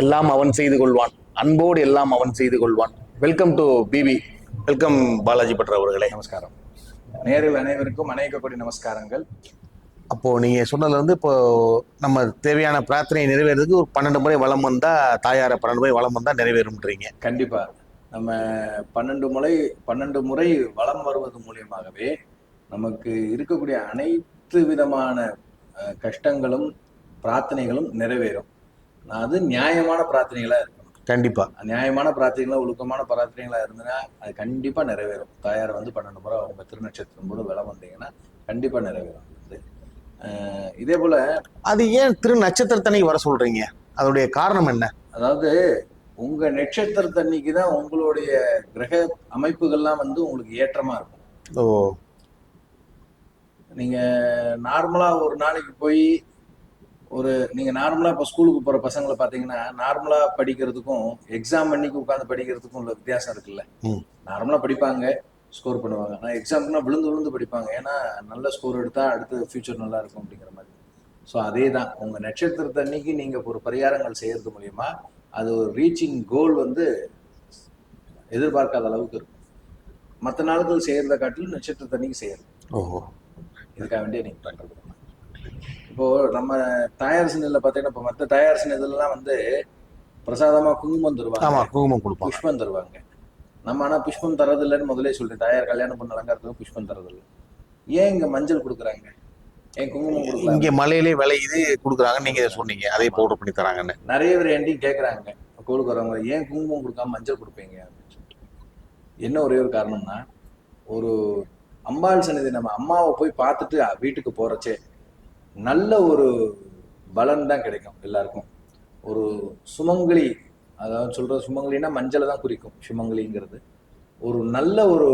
எல்லாம் அவன் செய்து கொள்வான். அன்போடு எல்லாம் அவன் செய்து கொள்வான். Welcome to BB welcome Balaji பட்ர அவர்களே. நமஸ்காரம். நேரில் அனைவருக்கும் அநேக கோடி நமஸ்காரங்கள். அப்போ நீங்க சொன்னதுல வந்து இப்போ நம்ம தேவையான பிரார்த்தனை நிறைவேறதுக்கு ஒரு பன்னெண்டு முறை வளம் வந்தா தாயார பன்னெண்டு முறை வளம் வந்தா நிறைவேறும்ன்றீங்க. கண்டிப்பா. நம்ம பன்னெண்டு முறை பன்னெண்டு முறை வலம் வருவது மூலியமாகவே நமக்கு இருக்கக்கூடிய அனைத்து விதமான கஷ்டங்களும் பிரார்த்தனைகளும் நிறைவேறும். அது நியாயமான பிரார்த்தனைகளா இருக்கணும். கண்டிப்பா. நியாயமான பிரார்த்தனைகளா ஒழுக்கமான பிரார்த்தனைகளா இருந்ததுன்னா அது கண்டிப்பா நிறைவேறும். தாயார் வந்து பன்னெண்டு முறை அவங்க திருநட்சத்திரம் போது வலம் வந்தீங்கன்னா கண்டிப்பா நிறைவேறும். இதே போல அது ஏன் திரு நட்சத்திரத்தன்னைக்கு வர சொல்றீங்க? அதோடைய காரணம் என்ன? அதாவது உங்க நட்சத்திரத்தன்னைக்கு தான் உங்களுடைய கிரக அமைப்புகள்லாம் வந்து உங்களுக்கு ஏற்றமா இருக்கும். ஓ. நீங்க நார்மலா ஒரு நாளைக்கு போய் ஒரு நீங்க நார்மலா இப்போ ஸ்கூலுக்கு போற பசங்களை பாத்தீங்கன்னா நார்மலா படிக்கிறதுக்கும் எக்ஸாம் அன்னைக்கு உட்காந்து படிக்கிறதுக்கும் உள்ள வித்தியாசம் இருக்குல்ல. ம். நார்மலா படிப்பாங்க ஸ்கோர் பண்ணுவாங்க. ஆனால் எக்ஸாம்னா விழுந்து விழுந்து படிப்பாங்க. ஏன்னா நல்ல ஸ்கோர் எடுத்தா அடுத்து ஃபியூச்சர் நல்லா இருக்கும் அப்படிங்கிற மாதிரி. ஸோ அதே தான் உங்க நட்சத்திரத்தன்னைக்கு நீங்க ஒரு பரிகாரங்கள் செய்யறது மூலியமா அது ஒரு ரீச்சிங் கோல் வந்து எதிர்பார்க்காத அளவுக்கு இருக்கும். மற்ற நாட்கள் செய்யறத காட்டிலும் நட்சத்திரத்தன்னைக்கு செய்யறது. ஓஹோ. இதுக்காக வேண்டிய நீங்க பண்றது. இப்போ நம்ம தயார் சின்னல பாத்தீங்கன்னா இப்போ மற்ற தயார் சின்னதுலாம் வந்து பிரசாதமா குங்குமம் தருவாங்க. குங்குமம் கொடுப்பாங்க. புஷ்பம் தருவாங்க. நம்ம ஆனா புஷ்பம் தரதில்லைன்னு முதலே சொல்லிட்டேன். தாயார் கல்யாணம் பண்ண அலங்காரத்துக்கு புஷ்பம் தரதில்லை ஏன் இங்க மஞ்சள் கொடுக்குறாங்க? ஏன் குங்குமம் கொடுக்கல? இங்க மலையிலே விளையுது கொடுக்குறாங்க நீங்க சொன்னீங்க. அதே பவுடர் பண்ணி தராங்கன்னு. நிறைய பேர் என்கிட்டயும் கேட்குறாங்க கோவிலுக்கு வரவங்க ஏன் குங்குமம் கொடுக்காம மஞ்சள் கொடுப்பீங்க? அப்படின்னு சொல்லிட்டு என்ன ஒரே ஒரு காரணம்னா ஒரு அம்பாள் சன்னதி நம்ம அம்மாவை போய் பார்த்துட்டு வீட்டுக்கு போறச்சே நல்ல ஒரு பலன் தான் கிடைக்கும் எல்லாருக்கும். ஒரு சுமங்கலி அதாவது சொல்கிற சுமங்கலினா மஞ்சளை தான் குறிக்கும் சுமங்கலிங்கிறது. ஒரு நல்ல ஒரு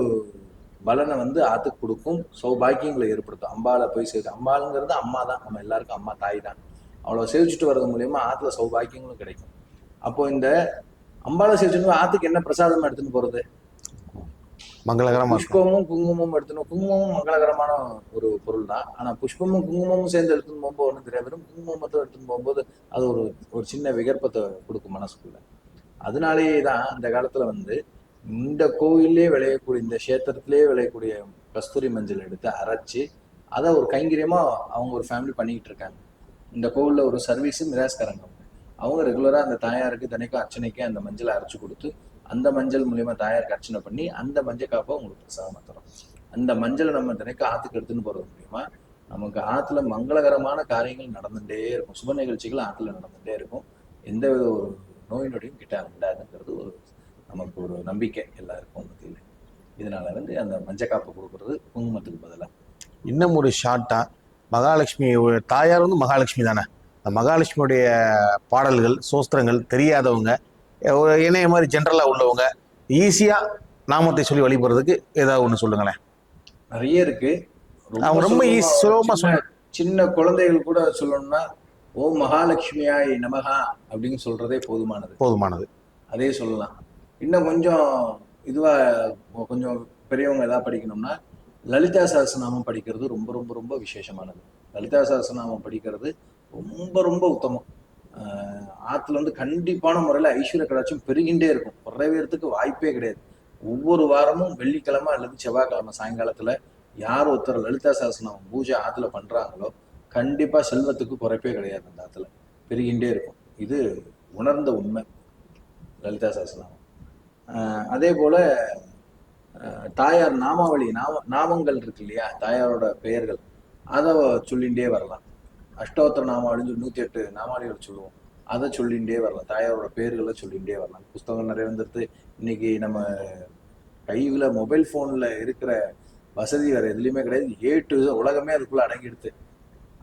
பலனை வந்து ஆத்துக்கு கொடுக்கும் சௌபாக்கியங்களை ஏற்படுத்தும். அம்பாவில் போய் சேர்த்து அம்பாளுங்கிறது அம்மா தான். நம்ம எல்லாருக்கும் அம்மா தாய் தான். அவ்வளோ சேவிச்சுட்டு வர்றது மூலயமா ஆற்றுல சௌபாக்கியங்களும் கிடைக்கும். அப்போ இந்த அம்பாளை சேவிச்சுட்டு ஆற்றுக்கு என்ன பிரசாதம் எடுத்துன்னு போகிறது மங்களகரமா புஷ்பமும் குங்குமமும் எடுத்துணும் குங்குமமும் மங்களகரமான ஒரு பொருள் தான் ஆனா புஷ்பமும் குங்குமமும் சேர்ந்து எடுத்துன்னு போகும்போது ஒன்றும் தெரியாது. வெறும் குங்குமம் மட்டும் எடுத்துன்னு போகும்போது அது ஒரு ஒரு சின்ன விகற்பத்தை கொடுக்கும் மனசுக்குள்ள. அதனாலேயே தான் அந்த காலத்துல வந்து இந்த கோயிலே விளையக்கூடிய இந்த கஷேத்திரத்திலே விளையக்கூடிய கஸ்தூரி மஞ்சள் எடுத்து அரைச்சு அதை ஒரு கைங்கரியமா அவங்க ஒரு ஃபேமிலி பண்ணிக்கிட்டு இருக்காங்க. இந்த கோவில்ல ஒரு சர்வீஸ் மிராஸ்காரங்க அவங்க. அவங்க ரெகுலரா அந்த தாயாருக்கு தினைக்கும் அர்ச்சனைக்கு அந்த மஞ்சளை அரைச்சு கொடுத்து அந்த மஞ்சள் மூலியமா தாயாருக்கு அர்ச்சனை பண்ணி அந்த மஞ்சள் காப்பை உங்களுக்கு பிரசாதமா தரும் அந்த மஞ்சளை நம்ம தினைக்கும் ஆத்துக்கு எடுத்துன்னு போறது மூலியமா நமக்கு ஆத்துல மங்களகரமான காரியங்கள் நடந்துட்டே இருக்கும். சுப நிகழ்ச்சிகள் ஆத்துல நடந்துட்டே இருக்கும். எந்த வித ஒரு நோய் நொடியும் கிட்ட உண்டாதுங்கிறது ஒரு நமக்கு ஒரு நம்பிக்கை எல்லாருக்கும் மத்தியில் இதனால வந்து அந்த மஞ்சள் காப்பு கொடுக்கறது குங்குமத்துக்கு பதிலாக இன்னும் ஒரு ஷார்ட்டா மகாலட்சுமி தாயார் வந்து மகாலட்சுமி தானே? அந்த மகாலட்சுமியுடைய பாடல்கள் சோஸ்திரங்கள் தெரியாதவங்க ஒரு இணைய மாதிரி ஜென்ரலா உள்ளவங்க ஈஸியா நாமத்தை சொல்லி வழிபடுறதுக்கு ஏதாவது ஒன்று சொல்லுங்களேன். நிறைய இருக்கு. அவங்க ரொம்ப easy- சுலபமா சின்ன- சின்ன குழந்தைகள் கூட சொல்லணும்னா ஓ மகாலட்சுமியாய் நமகா அப்படின்னு சொல்றதே போதுமானது. போதுமானது. அதே சொல்லலாம். இன்னும் கொஞ்சம் இதுவா கொஞ்சம் பெரியவங்க ஏதாவது படிக்கணும்னா லலிதா சஹஸ்ரநாமம் படிக்கிறது ரொம்ப ரொம்ப ரொம்ப விசேஷமானது. லலிதா சஹஸ்ரநாமம் படிக்கிறது ரொம்ப ரொம்ப உத்தமம். ஆற்றுல வந்து கண்டிப்பான முறையில் ஐஸ்வர்ய கடாட்சம் பெருகின்றே இருக்கும். குறைவேறதுக்கு வாய்ப்பே கிடையாது. ஒவ்வொரு வாரமும் வெள்ளிக்கிழமை அல்லது செவ்வாய்க்கிழமை சாயங்காலத்தில் யார் ஒருத்தர் லலிதா சாசனம் பூஜை ஆற்றுல பண்ணுறாங்களோ கண்டிப்பாக செல்வத்துக்கு குறைப்பே கிடையாது அந்த ஆற்றுல பெருகின்றே இருக்கும். இது உணர்ந்த உண்மை. லலிதா சாசனம் அதே போல் தாயார் நாமாவளி நாம நாமங்கள் இருக்கு இல்லையா? தாயாரோட பெயர்கள். அதை சொல்லிகிட்டே வரலாம். அஷ்டோத்திர நாமாவளின்னு சொல்லி நூத்தி எட்டு நாமாவளிகள் சொல்லுவோம். அதை சொல்லிகிட்டே வரலாம். தாயாரோட பேர்களை சொல்லிகிட்டே வரலாம். புஸ்தகம் நிறைய வந்துடுது இன்னைக்கு நம்ம கையில் மொபைல் ஃபோனில் இருக்கிற வசதி வேறு எதுலையுமே கிடையாது. ஏ டு உலகமே அதுக்குள்ளே அடங்கிடுது.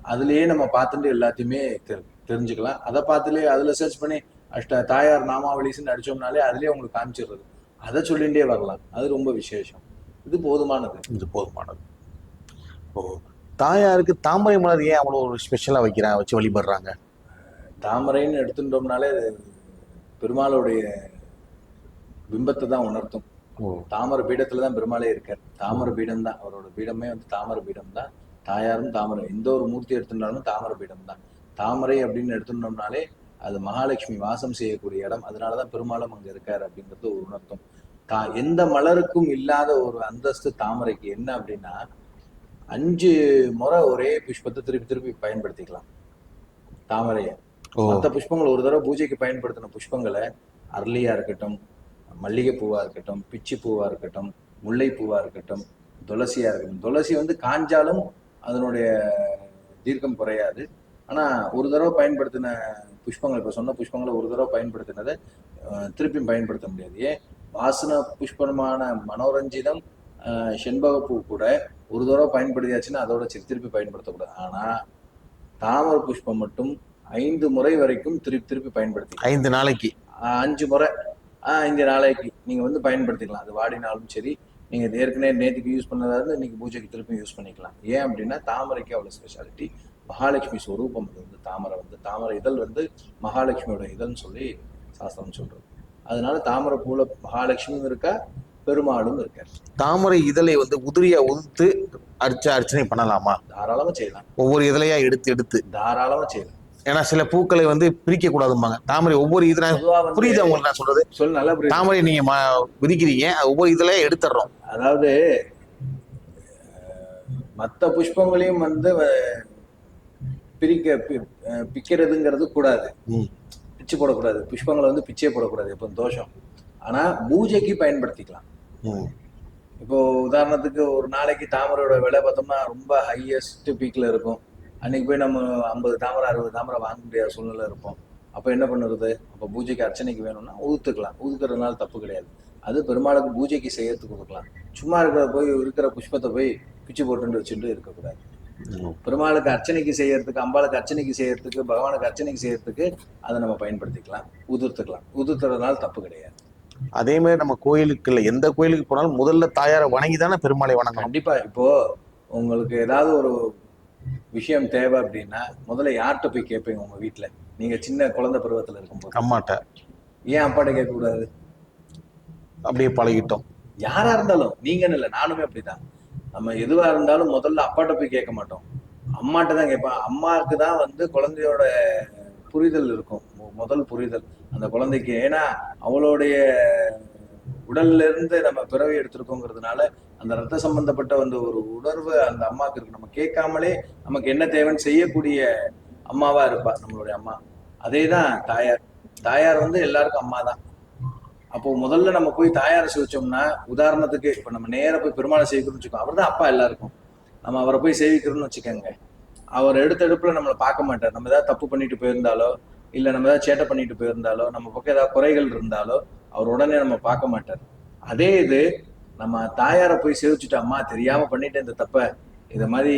அதுலயே நம்ம பார்த்துட்டு எல்லாத்தையுமே தெரி- தெரிஞ்சுக்கலாம். அதை பார்த்துலே அதில் சர்ச் பண்ணி அஷ்ட தாயார் நாமாவளிஸ்ன்னு அடிச்சோம்னாலே அதுலேயே உங்களுக்கு காமிச்சிடுறது. அதை சொல்லிகிட்டே வரலாம். அது ரொம்ப விசேஷம். இது போதுமானது. இது போதுமானது. ஓ தாயாருக்கு தாமரை மலர் ஏன் அவ்வளோ ஒரு ஸ்பெஷலாக வைக்கிறாங்க வச்சு வழிபடுறாங்க? தாமரைன்னு எடுத்துட்டோம்னாலே பெருமாளுடைய பிம்பத்தை தான் உணர்த்தும். ஓ. தாமரை பீடத்துல தான் பெருமாளே இருக்கார். தாமரை பீடம் தான் அவரோட பீடமே வந்து தாமரை பீடம் தான் தாயாரும் தாமரை எந்த ஒரு மூர்த்தி எடுத்துட்டாலும் தாமரை பீடம் தான் தாமரை அப்படின்னு எடுத்துட்டோம்னாலே அது மகாலட்சுமி வாசம் செய்யக்கூடிய இடம். அதனாலதான் பெருமாளும் அங்க இருக்காரு அப்படிங்கிறது ஒரு உணர்த்தம். தா எந்த மலருக்கும் இல்லாத ஒரு அந்தஸ்து தாமரைக்கு. என்ன அப்படின்னா அஞ்சு முறை ஒரே புஷ்பத்தை திருப்பி திருப்பி பயன்படுத்திக்கலாம். தாமரையை. மற்ற புஷ்பங்கள் ஒரு தடவை பூஜைக்கு பயன்படுத்தின புஷ்பங்களை அரளியா இருக்கட்டும் மல்லிகை பூவா இருக்கட்டும் பிச்சி பூவா இருக்கட்டும் முல்லை பூவா இருக்கட்டும் துளசியா இருக்கட்டும். துளசி வந்து காஞ்சாலும் அதனுடைய தீர்க்கம் குறையாது. ஆனா ஒரு தடவை பயன்படுத்தின புஷ்பங்கள் இப்ப சொன்ன புஷ்பங்களை ஒரு தடவை பயன்படுத்தினதை திருப்பியும் பயன்படுத்த முடியாது. ஏன்? வாசன புஷ்பமான மனோரஞ்சிதம் செண்பகப்பூ கூட ஒரு தடவை பயன்படுத்தியாச்சுன்னா அதோட சரி திருப்பி பயன்படுத்தக்கூடாது. ஆனா தாமரை புஷ்பம் மட்டும் ஐந்து முறை வரைக்கும் திருப்பி திருப்பி பயன்படுத்தி ஐந்து நாளைக்கு. அஞ்சு முறை. அஞ்சு நாளைக்கு. நீங்க வந்து பயன்படுத்திக்கலாம். அது வாடினாலும் சரி நீங்க இது ஏற்கனவே நேற்றுக்கு யூஸ் பண்ணதா இருந்து இன்னைக்கு பூஜைக்கு திருப்பி யூஸ் பண்ணிக்கலாம். ஏன் அப்படின்னா தாமரைக்கு அவ்வளவு ஸ்பெஷாலிட்டி மகாலட்சுமி ஸ்வரூபம் அது வந்து தாமரை வந்து தாமரை இதழ் வந்து மகாலட்சுமியோட இதழ்னு சொல்லி சாஸ்திரம் சொல்றது. அதனால தாமரை பூல மகாலட்சுமியும் இருக்கா பெருமாளும் இருக்காரு. தாமரை இதழை வந்து உதிரியா உதுத்து அர்ச்ச அர்ச்சனை பண்ணலாமா? தாராளமா செய்யலாம். ஒவ்வொரு இதழையா எடுத்து எடுத்து. தாராளமா செய்யலாம். ஏன்னா சில பூக்களை வந்து பிரிக்க கூடாதும்பாங்க தாமரை ஒவ்வொரு வந்து புரியுது உங்களுக்கு நான் சொல்றது? சொல்லு நல்லா புரியுது. தாமரை நீங்க விதிக்கிறீங்க ஒவ்வொரு இதழையா எடுத்துடுறோம் அதாவது மற்ற புஷ்பங்களையும் வந்து பிரிக்க பிக்கிறதுங்கிறது கூடாது. பிச்சு போடக்கூடாது. புஷ்பங்களை வந்து பிச்சே போடக்கூடாது. எப்போ தோஷம். ஆனா பூஜைக்கு பயன்படுத்திக்கலாம். இப்போ உதாரணத்துக்கு ஒரு நாளைக்கு தாமரையோட விலை பார்த்தோம்னா ரொம்ப ஹையஸ்ட் பீக்ல இருக்கும். அன்னைக்கு போய் நம்ம ஐம்பது தாமரை அறுபது தாமரை வாங்க முடியாத சூழ்நிலை இருப்போம். அப்போ என்ன பண்ணுறது? அப்போ பூஜைக்கு அர்ச்சனைக்கு வேணும்னா ஊத்துக்கலாம் ஊதுக்கிறதுனால தப்பு கிடையாது. அது பெருமாளுக்கு பூஜைக்கு செய்யறதுக்கு கொடுக்கலாம் சும்மா இருக்கிற போய் இருக்கிற புஷ்பத்தை போய் பிச்சு போட்டுட்டு வச்சுட்டு இருக்கக்கூடாது. பெருமாளுக்கு அர்ச்சனைக்கு செய்யறதுக்கு அம்பாளுக்கு அர்ச்சனைக்கு செய்யறதுக்கு பகவானுக்கு அர்ச்சனைக்கு செய்யறதுக்கு அதை நம்ம பயன்படுத்திக்கலாம். உதிர்த்துக்கலாம் உதிர்த்துறதுனால தப்பு கிடையாது. அதே மாதிரி நம்ம கோயிலுக்கு இல்ல எந்த கோயிலுக்கு போனாலும் முதல்ல தாயாரை வணங்கி தானே பெருமாளை வணங்கணும். கண்டிப்பா இப்போ உங்களுக்கு ஏதாவது ஒரு விஷயம் தேவை அப்படின்னா முதல்ல யார்கிட்ட போய் கேட்பீங்க உங்க வீட்ல? நீங்க சின்ன குழந்தை பருவத்துல இருக்கும்போது. அம்மாட்ட. ஏன் அப்பாட்ட கேட்க கூடாது அப்படியே பழகிட்டோம். யாரா இருந்தாலும் நீங்கன்னு இல்லை நானுமே அப்படிதான். நம்ம எதுவா இருந்தாலும் முதல்ல அப்பாட்ட போய் கேட்க மாட்டோம். அம்மாட்ட தான் கேட்பேன். அம்மாவுக்கு தான் வந்து குழந்தையோட புரிதல் இருக்கும். முதல் புரிதல். அந்த குழந்தைக்கு ஏன்னா அவளுடைய உடல்ல இருந்து நம்ம பிறவி எடுத்திருக்கோங்கிறதுனால அந்த ரத்த சம்பந்தப்பட்ட அந்த ஒரு உணர்வு அந்த அம்மாவுக்கு இருக்கு. நம்ம கேட்காமலே நமக்கு என்ன தேவைன்னு செய்யக்கூடிய அம்மாவா இருப்பா நம்மளுடைய அம்மா. அதே தான் தாயார். தாயார் வந்து எல்லாருக்கும் அம்மா தான். அப்போ முதல்ல நம்ம போய் தாயாரை சேவிச்சோம்னா உதாரணத்துக்கு இப்ப நம்ம நேராக போய் பெருமாளை சேவிக்கணும்னு வச்சுக்கோங்க அவர் தான் அப்பா எல்லாருக்கும். நம்ம அவரை போய் சேவிக்கிறோம்னு வச்சுக்கோங்க. அவர் எடுத்த எடுப்புல நம்மளை பார்க்க மாட்டார். நம்ம ஏதாவது தப்பு பண்ணிட்டு போயிருந்தாலோ இல்ல நம்ம ஏதாவது சேட்டை பண்ணிட்டு போயிருந்தாலோ நம்ம பக்கம் ஏதாவது குறைகள் இருந்தாலோ அவர் உடனே நம்ம பார்க்க மாட்டார். அதே இது நம்ம தாயாரை போய் சேவிச்சுட்டு அம்மா தெரியாம பண்ணிட்டு இந்த தப்ப. இத மாதிரி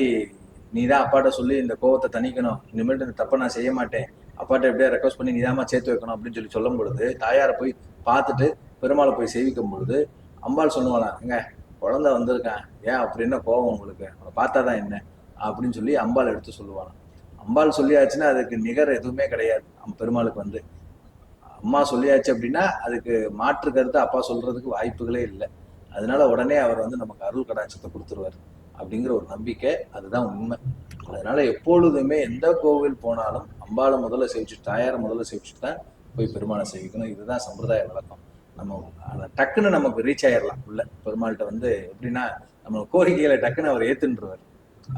நீ தான் அப்பாட்ட சொல்லி இந்த கோவத்தை தணிக்கணும். இனிமேட்டு இந்த தப்பை நான் செய்ய மாட்டேன். அப்பாட்ட எப்படியா ரெக்வஸ்ட் பண்ணி நீதாம்மா சேர்த்து வைக்கணும் அப்படின்னு சொல்லி சொல்லும் பொழுது தாயாரை போய் பார்த்துட்டு பெருமாளை போய் சேவிக்கும் பொழுது அம்பாள் சொல்லுவானா எங்க குழந்தை வந்திருக்கான். ஏன் அப்படி என்ன கோவம் உங்களுக்கு? அவனை பார்த்தாதான் என்ன? அப்படின்னு சொல்லி அம்பாள் எடுத்து சொல்லுவாங்க அம்பாள் சொல்லியாச்சுன்னா அதுக்கு நிகர் எதுவுமே கிடையாது. பெருமாளுக்கு வந்து. அம்மா சொல்லியாச்சு அப்படின்னா அதுக்கு மாற்று கருத்து அப்பா சொல்றதுக்கு வாய்ப்புகளே இல்லை. அதனால உடனே அவர் வந்து நமக்கு அருள் கடாட்சத்தை கொடுத்துருவார் அப்படிங்கிற ஒரு நம்பிக்கை அதுதான் உண்மை. அதனால எப்பொழுதுமே எந்த கோவில் போனாலும் அம்பாளை முதல்ல சேவிச்சுட்டு தாயாரை முதல்ல சேவிச்சுட்டு தான் போய் பெருமாளை சேவிக்கணும். இதுதான் சம்பிரதாய வழக்கம் நம்ம டக்குன்னு நமக்கு ரீச் ஆயிடலாம் உள்ள பெருமாள்கிட்ட வந்து எப்படின்னா நம்ம கோரிக்கையில டக்குன்னு அவர் ஏத்துன்றுவார்.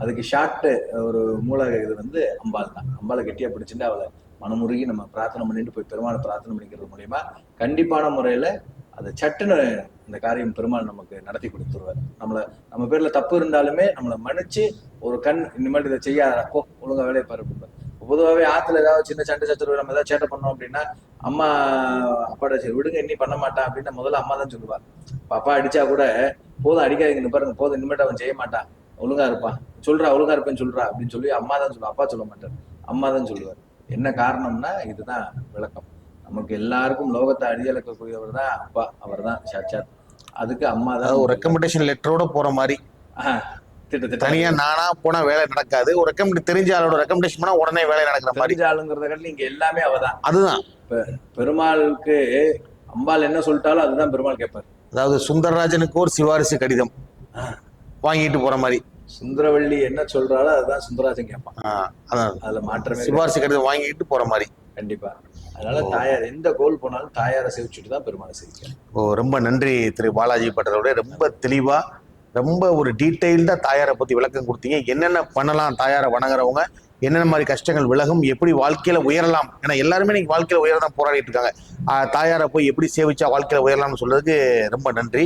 அதுக்கு ஷார்ட்டு ஒரு மூலக இது வந்து அம்பாள் தான். அம்பாளை கெட்டியா பிடிச்சிட்டு அவளை மனமுருகி நம்ம பிரார்த்தனை பண்ணிட்டு போய் பெருமாளை பிரார்த்தனை பண்ணிக்கிறது மூலியமா கண்டிப்பான முறையில அதை சட்டுன்னு இந்த காரியம் பெருமாள் நமக்கு நடத்தி கொடுத்துருவார். நம்மள நம்ம பேர்ல தப்பு இருந்தாலுமே நம்மளை மன்னிச்சு ஒரு கண் இனிமேல் இதை செய்யாத போ ஒழுங்கா வேலையை பாரு பொதுவாகவே ஆத்துல ஏதாவது சின்ன சண்டை சச்சரவு நம்ம ஏதாவது சேட்டை பண்ணோம் அப்படின்னா அம்மா அப்பாட்ட சரி விடுங்க இன்னி பண்ண மாட்டான் அப்படின்னு முதல்ல அம்மா தான் சொல்லுவா. பாப்பா அப்பா அடிச்சா கூட போதும் அடிக்காதீங்கன்னு பாருங்க போதும் இனிமேட்டு அவன் செய்ய மாட்டான். ஒழுங்கா இருப்பான் சொல்றா ஒழுங்கா இருப்பேன்னு சொல்றா அப்படின்னு சொல்லி அம்மா தான் சொல்லுவா. அப்பா சொல்ல மாட்டார். அம்மா தான் சொல்லுவார். என்ன காரணம்னா இதுதான் விளக்கம். நமக்கு எல்லாருக்கும் லோகத்தை அடியளக்கக்கூடியவர் தான் அப்பா. அவர் தான் சாட்சாத். அதுக்கு அம்மா அதாவது ஒரு தான் ரெக்கமெண்டேஷன் லெட்டரோட போற மாதிரி. தனியா நானா போனா வேலை நடக்காது. ஒரு ரெக்கமெண்ட் தெரிஞ்ச ஆளோட ரெக்கமெண்டேஷன் பண்ணா உடனே வேலை நடக்கிற மாதிரி. தெரிஞ்ச ஆளுங்கிறத காட்டிலும் இங்க எல்லாமே அவதான் அதுதான். பெருமாளுக்கு அம்பாள் என்ன சொல்லிட்டாலும் அதுதான் பெருமாள் கேட்பார். அதாவது சுந்தரராஜனுக்கு ஒரு சிபாரிசு கடிதம். வாங்கிட்டு போற மாதிரி. சுந்தரவள்ளி என்ன சொல்றாளோ அதுதான் சுந்தரராஜன் கேட்பான். அதான். அதுல மாற்றமே. சிபாரிசு கடிதம் வாங்கிட்டு போற மாதிரி. கண்டிப்பா. அதனால தாயார் எந்த கோல் போனாலும் தாயாரை சேவிச்சுட்டு தான் பெருமாளை சேவிக்கணும். ஓ ரொம்ப நன்றி திரு பாலாஜி பட்டரோட ரொம்ப தெளிவா ரொம்ப ஒரு டீட்டெயில்டா தாயாரை பத்தி விளக்கம் கொடுத்தீங்க. என்னென்ன பண்ணலாம் தாயாரை வணங்குறவங்க? என்னென்ன மாதிரி கஷ்டங்கள் விலகும்? எப்படி வாழ்க்கையில உயரலாம்? ஏன்னா எல்லாருமே இன்னைக்கு வாழ்க்கையில உயர தான் போராடிட்டு இருக்காங்க. தாயாரை போய் எப்படி சேவிச்சா வாழ்க்கையில உயரலாம்னு சொல்றதுக்கு ரொம்ப நன்றி.